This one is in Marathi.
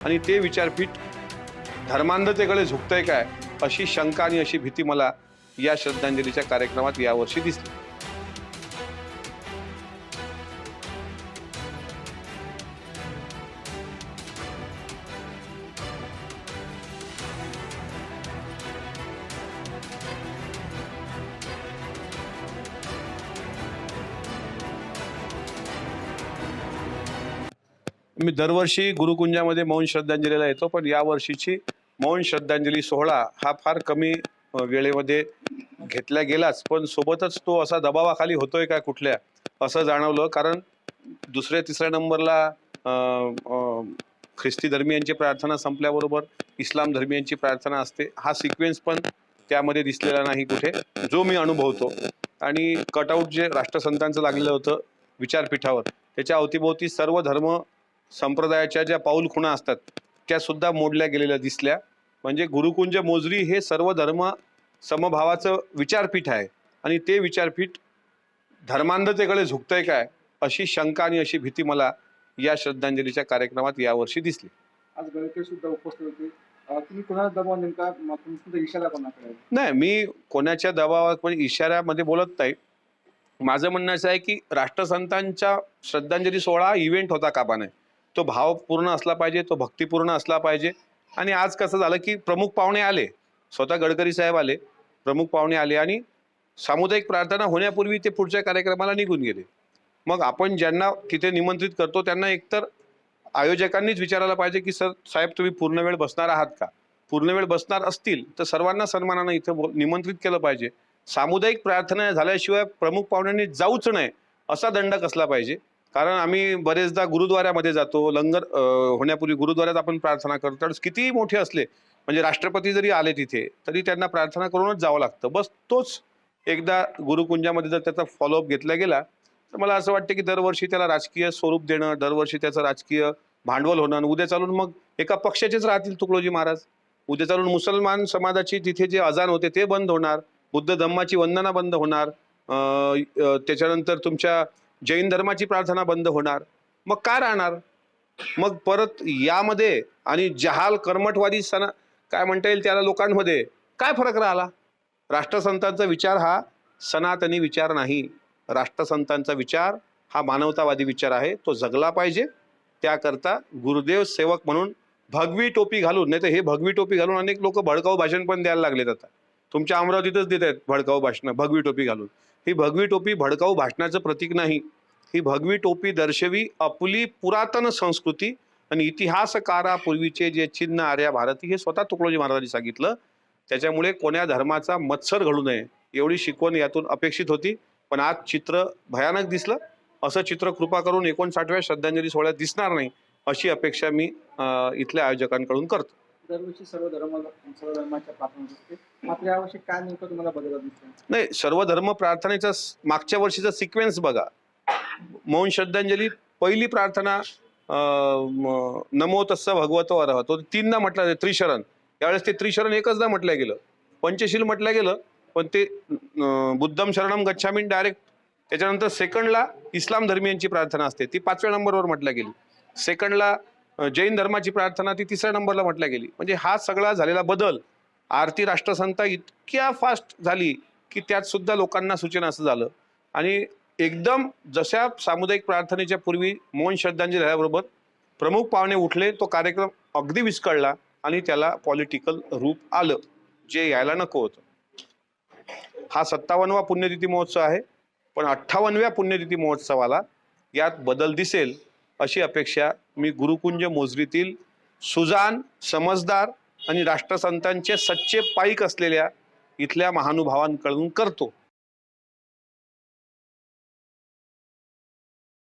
आणि ते विचारपीठ धर्मांधतेकडे झुकतंय काय अशी शंका आणि अशी भीती मला या श्रद्धांजलीच्या कार्यक्रमात यावर्षी दिसली. मी दरवर्षी गुरुकुंजामध्ये मौन श्रद्धांजलीला येतो पण यावर्षीची मौन श्रद्धांजली सोहळा हा फार कमी वेळेमध्ये घेतला गेलाच. पण सोबतच तो असा दबावाखाली होतोय का कुठल्या असं जाणवलं. कारण दुसऱ्या तिसऱ्या नंबरला ख्रिस्ती धर्मियांची प्रार्थना संपल्याबरोबर इस्लाम धर्मियांची प्रार्थना असते. हा सिक्वेन्स पण त्यामध्ये दिसलेला नाही कुठे. जो मी अनुभवतो. आणि कटआउट जे राष्ट्रसंतांचं लागलेलं होतं विचारपीठावर त्याच्या अवतीभोवती सर्व धर्म संप्रदायाच्या ज्या पाऊल खुणा असतात त्या सुद्धा मोडल्या गेलेल्या दिसल्या. म्हणजे गुरुकुंज मोजरी हे सर्व धर्म समभावाचं विचारपीठ आहे. आणि ते विचारपीठ धर्मांधतेकडे झुकतंय काय अशी शंका आणि अशी भीती मला या श्रद्धांजलीच्या कार्यक्रमात यावर्षी दिसली. आज गळके सुद्धा उपस्थित होते. तुम्ही कोणाला दबाव नेमका म- तुमचा इशारा कोणाकडे? नाही मी कोणाच्या दबावात म्हणजे इशाऱ्यामध्ये बोलत नाही. माझं म्हणणं असं आहे की राष्ट्रसंतांच्या श्रद्धांजली सोहळा इव्हेंट होता कामा नये. तो भावपूर्ण असला पाहिजे तो भक्तिपूर्ण असला पाहिजे. आणि आज कसं झालं की प्रमुख पाहुणे आले. स्वतः गडकरी साहेब आले प्रमुख पाहुणे आले आणि सामुदायिक प्रार्थना होण्यापूर्वी ते पुढच्या कार्यक्रमाला निघून गेले. मग आपण ज्यांना तिथे निमंत्रित करतो त्यांना एकतर आयोजकांनीच विचारायला पाहिजे की सर साहेब तुम्ही पूर्ण वेळ बसणार आहात का? पूर्ण वेळ बसणार असतील तर सर्वांना सन्मानानं इथं निमंत्रित केलं पाहिजे. सामुदायिक प्रार्थना झाल्याशिवाय प्रमुख पाहुण्यांनी जाऊच नाही असा दंड कसला पाहिजे? कारण आम्ही बरेचदा गुरुद्वाऱ्यामध्ये जातो लंगर होण्यापूर्वी गुरुद्वाऱ्यात आपण प्रार्थना करतो. तर कितीही मोठे असले म्हणजे राष्ट्रपती जरी आले तिथे तरी त्यांना प्रार्थना करूनच जावं लागतं. बस तोच एकदा गुरुकुंजामध्ये जर त्याचा फॉलोअप घेतला गेला तर मला असं वाटतं की दरवर्षी त्याला राजकीय स्वरूप देणं दरवर्षी त्याचं राजकीय भांडवल होणं आणि उद्या चालून मग एका पक्षाचेच राहतील तुकडोजी महाराज. उद्या चालून मुसलमान समाजाची तिथे जे अजान होते ते बंद होणार. बुद्ध धम्माची वंदना बंद होणार. त्याच्यानंतर तुमच्या जैन धर्माची प्रार्थना बंद होणार. मग काय राहणार? मग परत यामध्ये आणि जहाल कर्मठवादी सना काय म्हणता येईल त्याला लोकांमध्ये? काय फरक राहिला? राष्ट्रसंतांचा विचार हा सनातनी विचार नाही. राष्ट्रसंतांचा विचार हा मानवतावादी विचार आहे. तो जगला पाहिजे. त्याकरता गुरुदेव सेवक म्हणून भगवी टोपी घालून नाही तर हे भगवी टोपी घालून अनेक लोक भडकाऊ भाषण पण द्यायला लागलेत आता. तुमच्या अमरावतीतच देत आहेत भडकाऊ भाषणं भगवी टोपी घालून. ही भगवी टोपी भडकाऊ भाषणाचं प्रतीक नाही. ही भगवी टोपी दर्शवी आपली पुरातन संस्कृती आणि इतिहासकारापूर्वीचे जे चिन्ह आर्या भारती हे स्वतः तुकडोजी महाराजांनी सांगितलं. त्याच्यामुळे कोण्या धर्माचा मत्सर घडू नये एवढी शिकवण यातून अपेक्षित होती. पण आज चित्र भयानक दिसलं. असं चित्र कृपा करून एकोणसाठव्या श्रद्धांजली सोहळ्यात दिसणार नाही अशी अपेक्षा मी इथल्या आयोजकांकडून करतो. दरवर्षी सर्व धर्म सर्व धर्माच्या प्रार्थना असते मात्र यावर्षी काय नेमकं तुम्हाला बदलत दिसला नाही सर्व धर्म प्रार्थनेचा स- मागच्या वर्षीचा सिक्वेन्स बघा. मौन श्रद्धांजली पहिली प्रार्थना अं, म- नमो तस्स भगवतो अरह तो तीनदा म्हटलं त्रिशरण. यावेळेस ते त्रिशरण एकचदा म्हटलं गेलं. पंचशील म्हटलं गेलं पण ते अं, बुद्धम शरणम गच्छामी डायरेक्ट त्याच्यानंतर सेकंडला इस्लाम धर्मियांची प्रार्थना असते. ती पाचव्या नंबरवर म्हटल्या गेली. सेकंडला जैन धर्माची प्रार्थना ती तिसऱ्या नंबरला म्हटल्या गेली. म्हणजे हा सगळा झालेला बदल आरती राष्ट्रसंता इतक्या फास्ट झाली की त्यात सुद्धा लोकांना सूचना असं झालं. आणि एकदम जशा सामुदायिक प्रार्थनेच्या पूर्वी मौन श्रद्धांजली झाल्याबरोबर प्रमुख पाहुणे उठले तो कार्यक्रम अगदी विस्कळला आणि त्याला पॉलिटिकल रूप आलं जे यायला नको होतं. हा सत्तावन्नवा पुण्यतिथी महोत्सव आहे पण अठ्ठावन्नव्या पुण्यतिथी महोत्सवाला यात बदल दिसेल अशी अपेक्षा मी गुरुकुंज मोजरीतील सुजान समजदार आणि राष्ट्रसंतांचे सच्चे पाईक असलेल्या इथल्या महानुभावांकडून करतो.